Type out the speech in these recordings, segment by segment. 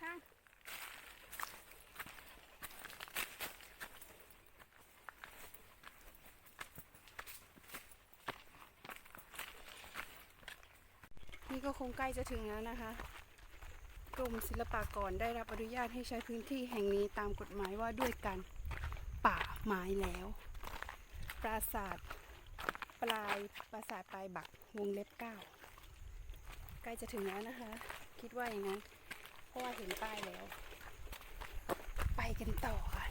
ทางนี่ก็คงใกล้จะถึงแล้วนะคะ กรมศิลปากรได้รับอนุญาตให้ใช้พื้นที่แห่งนี้ตามกฎหมายว่าด้วยกันป่าไม้แล้ว ปราสาทปลายปราสาทปลายบักวงเล็บเก้าใกล้จะถึงแล้วนะคะ คิดว่าอย่างนั้น เพราะว่าเห็นป้ายแล้ว ไปกันต่อค่ะ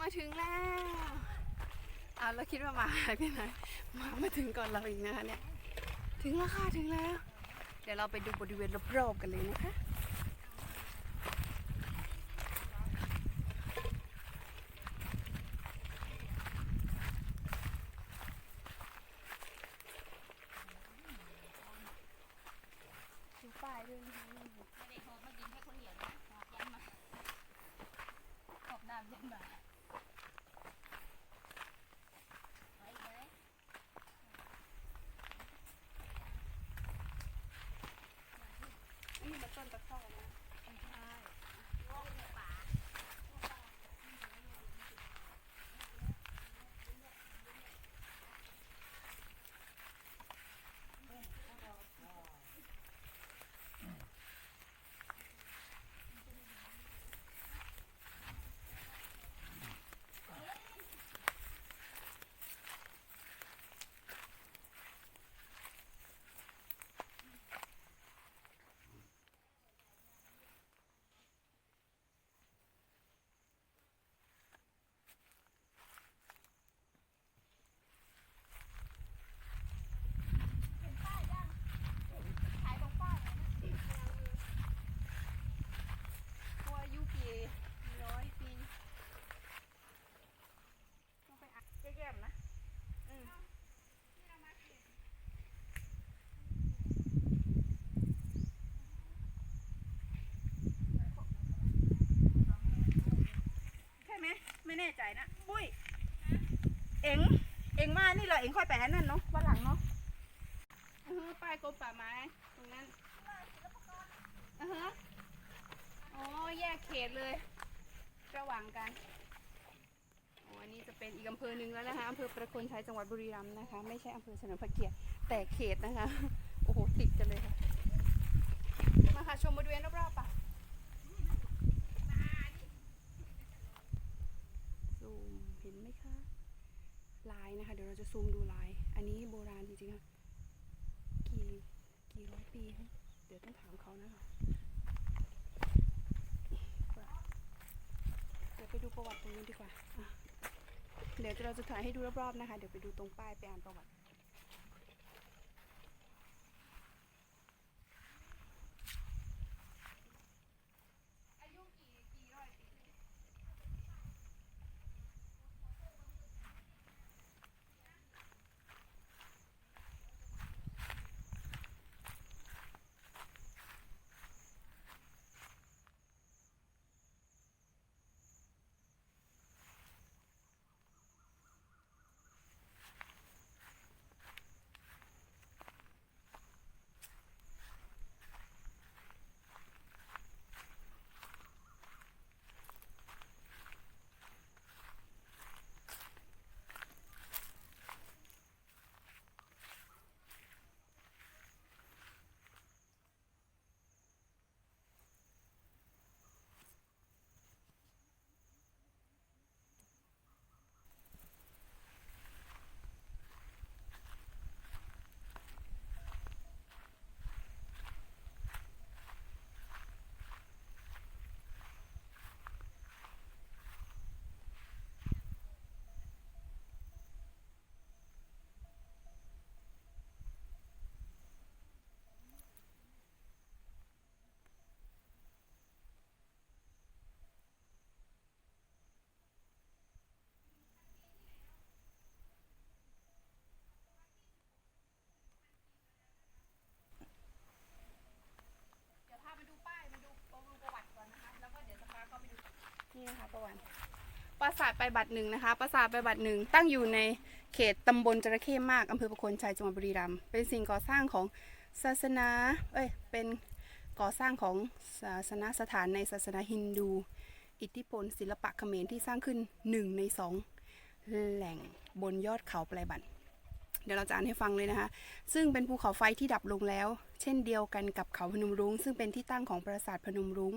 มาถึงแล้วเอาแล้วคิดว่ามาหายไปไหนมามาถึงก่อนเราอีกนะคะเนี่ย ถึงแล้วค่ะ ถึงแล้ว เดี๋ยวเราไปดูบริเวณรอบๆกันเลยนะคะ ดูป้ายด้วยนะคะ ไม่ได้หอบมากินแค่คนเดียวนะหอบยันมาหอบน้ำยันมาไปเลย อัน นี้มันต้นตะเข้านะ ตัวอายุกี่ร้อยปีต้องไปอ่านแย่ๆนะอืม ใช่ ไม่แน่ใจนะปุ้ยเอ็งเอ็งมานี่เหรอเอ็งค่อยไปอันนั่นเนาะวันหลังเนาะอือป้ายกรมป่าไม้ตรงนั้นอือฮะอ๋อแยกเขตเลยระหว่างกันอ๋ออันนี้จะเป็นอีกอำเภอหนึ่งแล้วนะคะอำเภอประโคนชัยจังหวัดบุรีรัมย์นะคะ ไม่ใช่อำเภอเฉลิมพระเกียรติแต่เขตนะคะ โอ้โหติดกันเลยค่ะ มาค่ะชมบริเวณรอบๆป่ะซูมเห็นไหมคะลายนะคะ เดี๋ยวเราจะซูมดูลาย อันนี้โบราณจริงๆค่ะกี่กี่ร้อยปีคะเดี๋ยวต้องถามเขานะคะเดี๋ยวไปดูประวัติตรงนี้ดีกว่า เดี๋ยวเราจะถ่ายให้ดูรอบๆนะคะ เดี๋ยวไปดูตรงป้ายไปอ่านประวัติ อายุกี่กี่ร้อยปี เดี๋ยวพามาดูป้ายมาดูประวัติก่อ นี่นะคะประวัติปราสาทไปบัตรหนึ่งนะคะ ปราสาทไปบัตรหนึ่งตั้งอยู่ในเขตตำบลจระเข้มากอำเภอประโคนชัยจังหวัดบุรีรัมย์เป็นสิ่งก่อสร้างของศาสนา เอ้ย เป็นก่อสร้างของศาสนสถานในศาสนาฮินดู อิทธิพลศิลปะเขมรที่สร้างขึ้นหนึ่งในสองแหล่งบนยอดเขาปลายบัตรเดี๋ยวเราจะอ่านให้ฟังเลยนะคะ ซึ่งเป็นภูเขาไฟที่ดับลงแล้ว เช่นเดียวกันกับเขาพนมรุ้ง ซึ่งเป็นที่ตั้งของปราสาทพนมรุ้ง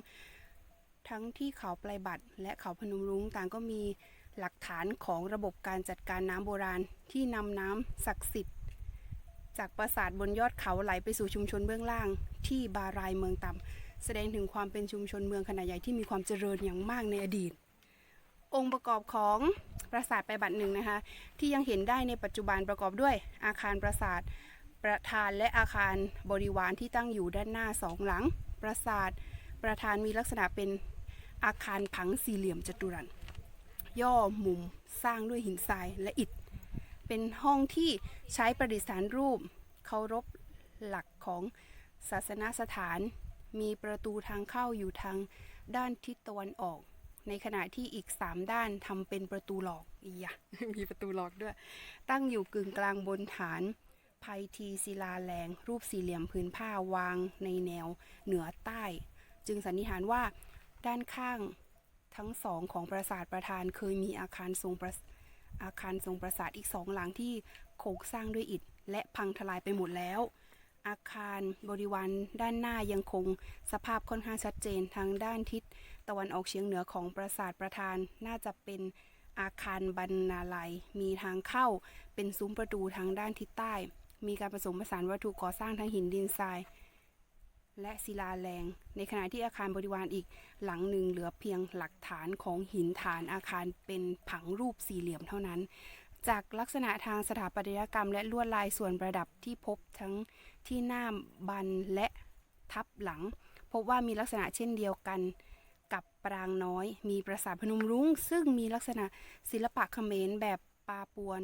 ทั้งที่เขาปลายบัตรและเขาพนมรุ้งต่างก็มีหลักฐานของระบบการจัดการน้ำโบราณที่นำน้ำศักดิ์สิทธิ์ จากปราสาทบนยอดเขาไหลไปสู่ชุมชนเบื้องล่าง ที่บารายเมืองต่ำแสดงถึงความเป็นชุมชนเมืองขนาดใหญ่ที่มีความเจริญอย่างมากในอดีต องค์ประกอบของปราสาทไปบัตรหนึ่งนะคะ ที่ยังเห็นได้ในปัจจุบันประกอบด้วยอาคารปราสาทประธานและอาคารบริวารที่ตั้งอยู่ด้านหน้าสองหลัง ปราสาทประธานมีลักษณะเป็น อาคารผังสี่เหลี่ยมจัตุรัสย่อมุมสร้างด้วยหินทรายและอิฐ เป็นห้องที่ใช้ประดิษฐานรูปเคารพหลักของศาสนสถาน มีประตูทางเข้าอยู่ทางด้านทิศตะวันออก ในขณะที่อีกสามด้านทำเป็นประตูหลอกอียะมีประตูหลอกด้วย ตั้งอยู่กึ่งกลางบนฐานไพทีศิลาแรงรูปสี่เหลี่ยมผืนผ้าวางในแนวเหนือใต้ จึงสันนิษฐานว่า ด้านข้างทั้งสองของปราสาทประธานเคยมีอาคารทรงประอาคารทรงปราสาทอีกสองหลังที่โครงสร้างด้วยอิฐ และพังทลายไปหมดแล้ว อาคารบริวารด้านหน้ายังคงสภาพค่อนข้างชัดเจนทางด้านทิศตะวันออกเฉียงเหนือของปราสาทประธานน่าจะเป็นอาคารบรรณาลัย มีทางเข้าเป็นซุ้มประตูทางด้านทิศใต้ มีการผสมผสานวัตถุก่อสร้างทั้งหินดินทราย และศิลาแรง ในขณะที่อาคารบริวารอีกหลังหนึ่งเหลือเพียงหลักฐานของหินฐานอาคารเป็นผังรูปสี่เหลี่ยมเท่านั้น จากลักษณะทางสถาปัตยกรรม และลวดลายส่วนประดับที่พบทั้งที่หน้าบันและทับหลัง พบว่ามีลักษณะเช่นเดียวกันกับปรางน้อย มีปราสาทพนมรุ้ง ซึ่งมีลักษณะศิลปะเขมรแบบปาปวน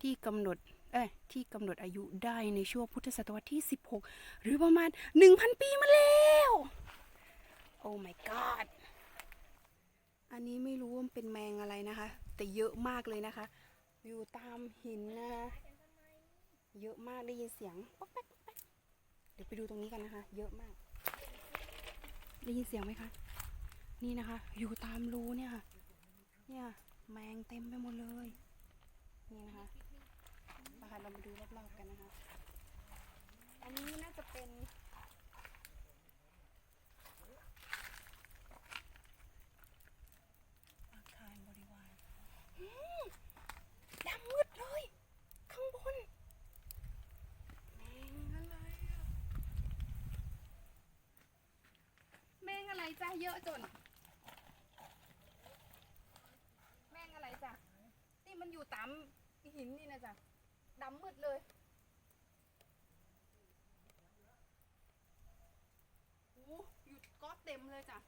ที่กำหนด เอ้ยที่กำหนดอายุได้ในช่วงพุทธศตวรรษที่ 16 หรือประมาณ 1,000 ปีมาแล้ว โอ้ my god อันนี้ไม่รู้ว่าเป็นแมงอะไรนะคะ แต่เยอะมากเลยนะคะ อยู่ตามหินนะคะเยอะมากได้ยินเสียงป๊อกแป๊กป๊อกแป๊กเดี๋ยวไปดูตรงนี้กันนะคะ เยอะมาก ได้ยินเสียงไหมคะ นี่นะคะ อยู่ตามรูเนี่ยค่ะ เนี่ยแมงเต็มไปหมดเลย นี่นะคะ มาค่ะเรามาดูรอบๆกันนะคะ อันนี้น่าจะเป็น อาคารบริวารอืมดำมืดเลย ข้างบนแมงอะไรแมงอะไรจ้ะเยอะจน แมงอะไรจ้ะนี่มันอยู่ตามหินนี่นะจ๊ะำมืดเลยโอ้อยู่ก็เต็มเลยจ้ะ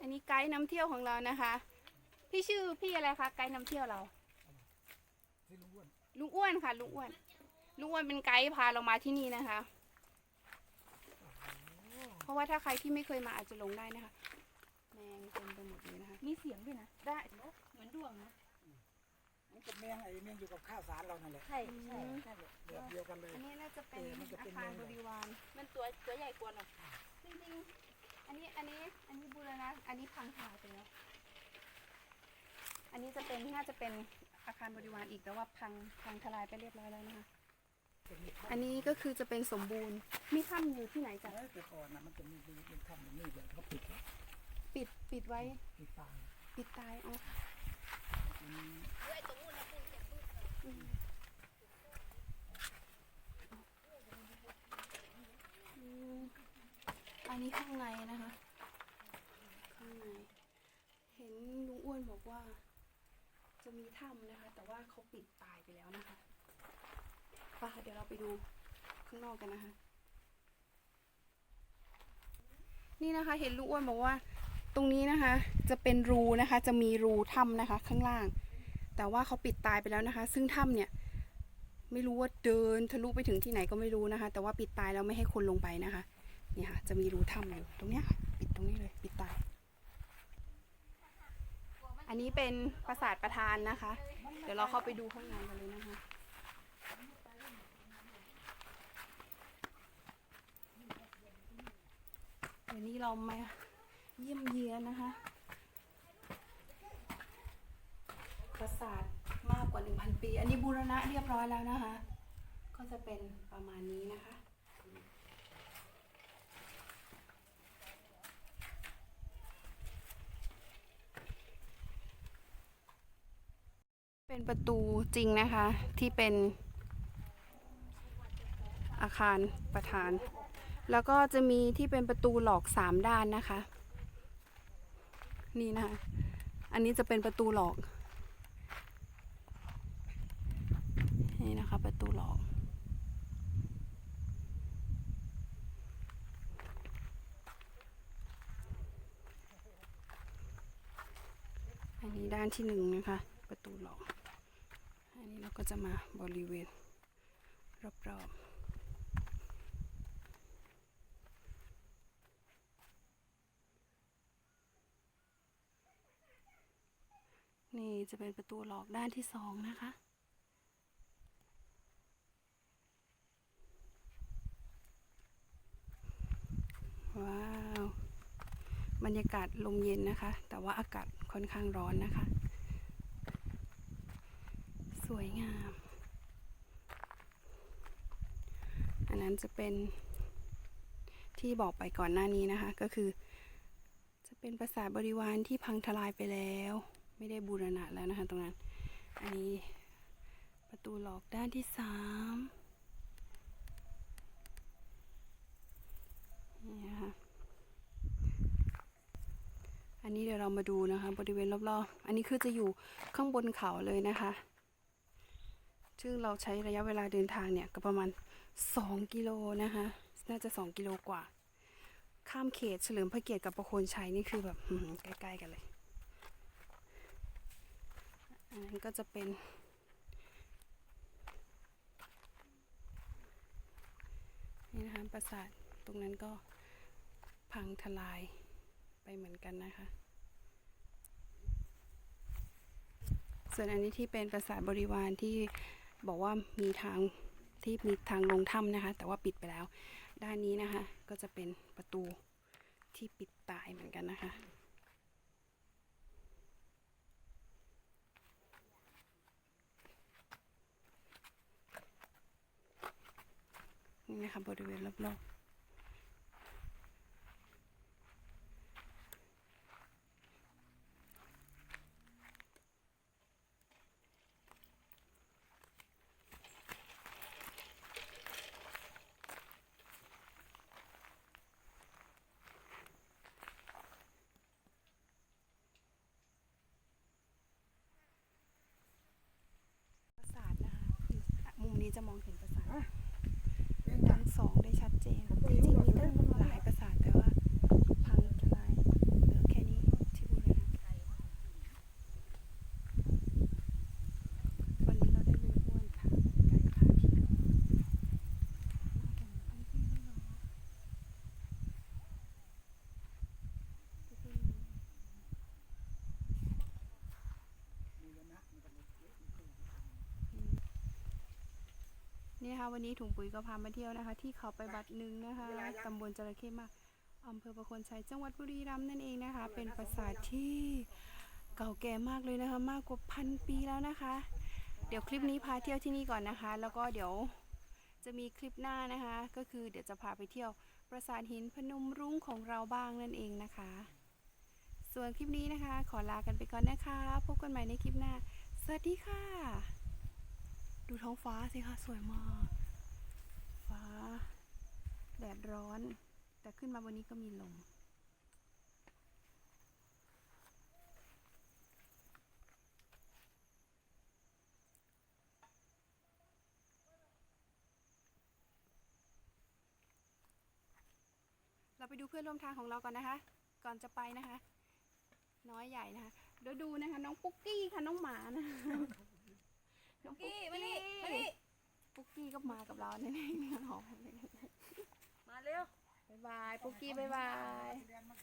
อันนี้ไกด์นำเที่ยวของเรานะคะ พี่ชื่อพี่อะไรคะไกด์นำเที่ยวเรา ลุงอ้วนค่ะ ลุงอ้วน ลุงอ้วนเป็นไกด์พาเรามาที่นี่นะคะ เพราะว่าถ้าใครที่ไม่เคยมาอาจจะหลงได้นะคะ แมงเต็มไปหมดเลยนะคะ มีเสียงด้วยนะ ได้เหมือนดวงนะมันจะแมงไอ้แมงอยู่กับข้าวสารเรานั่นแหละใช่ใช่นั่นแหละแบบเดียวกันเลย อันนี้น่าจะเป็นเออมันจะอาเป็นคารแมง บริวาร มันตัวตัวใหญ่กว่าหน่อยจริงๆ อันนี้อันนี้อันนี้บูรณะอันนี้พังหายไปแล้ว อันนี้จะเป็นน่าจะเป็น อาคารบริวารอีกแต่ว่าพังพังทลายไปเรียบร้อยแล้วนะคะจะมีถ้ำอันนี้ก็คือจะเป็นสมบูรณ์ มีถ้ำอยู่ที่ไหนจ๊ะแต่ก่อนนะมันจะมีเป็นถ้ำอย่างนี้เลยเขาปิดไว้ปิดปิดไว้ปิดตายปิดตายอ๋ออืมอืมอันนี้ข้างในนะคะ ข้างใน เห็นลุงอ้วนบอกว่า จะมีถ้ำนะคะ แต่ว่าเขาปิดตายไปแล้วนะคะไป่ะเดี๋ยวเราไปดูข้างนอกกันนะคะ นี่นะคะ เห็นลุงอ้วนบอกว่า ตรงนี้นะคะ จะเป็นรูนะคะ จะมีรูถ้ำนะคะ ข้างล่าง แต่ว่าเขาปิดตายไปแล้วนะคะ ซึ่งถ้ำเนี่ย ไม่รู้ว่าเดินทะลุไปถึงที่ไหนก็ไม่รู้นะคะ แต่ว่าปิดตายแล้วไม่ให้คนลงไปนะคะนี่ค่ะ จะมีรูถ้ำอยู่ตรงเนี้ยปิดตรงนี้เลย ปิดตาย อันนี้เป็นปราสาทประธานนะคะ เดี๋ยวเราเข้าไปดูข้างในกันเลยนะคะวันนี้เรามาเยี่ยมเยียนนะคะ ปราสาทมากกว่า 1,000 ปี อันนี้บูรณะเรียบร้อยแล้วนะคะ ก็จะเป็นประมาณนี้นะคะ เป็นประตูจริงนะคะที่เป็นอาคารประธาน แล้วก็จะมีที่เป็นประตูหลอกสามด้านนะคะ นี่นะคะอันนี้จะเป็นประตูหลอก นี่นะคะประตูหลอกอันนี้ด้านที่หนึ่งนะคะ ประตูหลอก นี้เราก็จะมาบริเวณรอบๆนี่จะเป็นประตูหลอกด้านที่สองนะคะ ว้าว บรรยากาศลมเย็นนะคะ แต่ว่าอากาศค่อนข้างร้อนนะคะ วยงาม อันนั้นจะเป็นที่บอกไปก่อนหน้านี้นะคะ ก็คือ จะเป็นปราสาทบริวารที่พังทลายไปแล้ว ไม่ได้บูรณะแล้วนะคะ ตรงนั้น อันนี้ประตูหลอกด้านที่สามนี่นะคะอันนี้เดี๋ยวเรามาดูนะคะ บริเวณรอบๆ อันนี้คือจะอยู่ข้างบนเขาเลยนะคะ ซึ่งเราใช้ระยะเวลาเดินทางเนี่ยก็ประมาณ 2 กิโลนะคะ น่าจะ 2 กิโลกว่า ข้ามเขตเฉลิมพระเกียรติกับประโคนชัยนี่คือแบบใกล้ๆกันเลย อันนั้นก็จะเป็น นี่นะคะปราสาทตรงนั้นก็พังทลายไปเหมือนกันนะคะ ส่วนอันนี้ที่เป็นปราสาทบริวารที่ บอกว่ามีทางที่มีทางลงถ้ำนะคะ แต่ว่าปิดไปแล้ว ด้านนี้นะคะ ก็จะเป็นประตูที่ปิดตายเหมือนกันนะคะ นี่นะคะบริเวณรอบๆ ปราสาทนะคะอยู่ มุมนี้จะมองเห็นปราสาททั้งสองได้ชัดเจน จริงๆมีตั้งหลายปราสาทแต่ว่าพังทลายเหลือแค่นี้ที่บูรณะวันนี้เราได้รู้ว่าทางไกลพาเที่ยวมาถึงพันปีแล้วเหรอไม่เคยรู้ นี่ค่ะวันนี้ถุงปุ๋ยก็พามาเที่ยวนะคะ ที่เขาไปบัดหนึ่งนะคะตำบลจระเข้มากอำเภอประโคนชัยจังหวัดบุรีรัมย์นั่นเองนะคะ เป็นปราสาทที่เก่าแก่มากเลยนะคะ มากกว่าพันปีแล้วนะคะ เดี๋ยวคลิปนี้พาเที่ยวที่นี่ก่อนนะคะ แล้วก็เดี๋ยวจะมีคลิปหน้านะคะ ก็คือเดี๋ยวจะพาไปเที่ยวปราสาทหินพนมรุ้งของเราบ้างนั่นเองนะคะ ส่วนคลิปนี้นะคะ ขอลากันไปก่อนนะคะ พบกันใหม่ในคลิปหน้า สวัสดีค่ะ ดูท้องฟ้าสิคะสวยมาก ฟ้า แดดร้อน แต่ขึ้นมาวันนี้ก็มีลมเราไปดูเพื่อนร่วมทางของเราก่อนนะคะ ก่อนจะไปนะคะ น้อยใหญ่นะคะเดี๋ยวดูนะคะ น้องปุ๊กกี้ค่ะน้องหมานะ น้องกี้มานี่มานี่ปุ๊กกี้ก็มากับเราแน่ๆหอมมาเร็วบายบายปุ๊กกี้บายบายเรียนมา